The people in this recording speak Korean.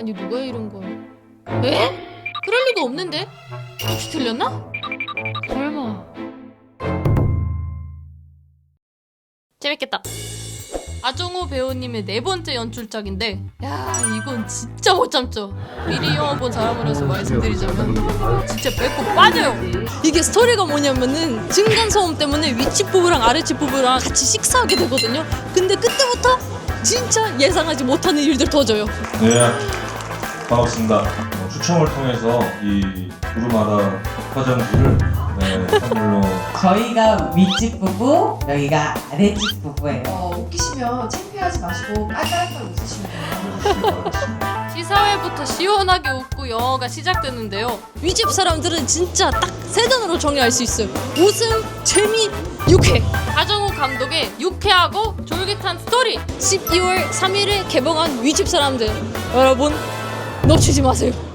아니 누가 이런 걸? 에? 그럴 리가 없는데? 혹시 틀렸나? 설마. 재밌겠다. 아종호 배우님의 네 번째 연출작인데, 야 이건 진짜 못 참죠. 미리 영화 본 사람으로서 말씀드리자면 진짜 배꼽 빠져요. 이게 스토리가 뭐냐면은 층간 소음 때문에 윗집 부부랑 아랫집 부부랑 같이 식사하게 되거든요. 근데 그때부터 진짜 예상하지 못하는 일들 터져요. 네, 반갑습니다. 어, 추첨을 통해서 이 구름아라 화장지를 네, 선물로 저희가 윗집 부부, 여기가 아랫집 부부예요. 어, 웃기시면 창피하지 마시고 깔깔깔 웃으시면 돼요. 시사회부터 시원하게 웃고 영어가 시작되는데요. 위집 사람들은 진짜 딱 세 단어로 정의할 수 있어요. 웃음, 재미, 유쾌. 하정우 감독의 유쾌하고 졸깃한 스토리. 12월 3일에 개봉한 위집 사람들. 여러분 놓치지 마세요.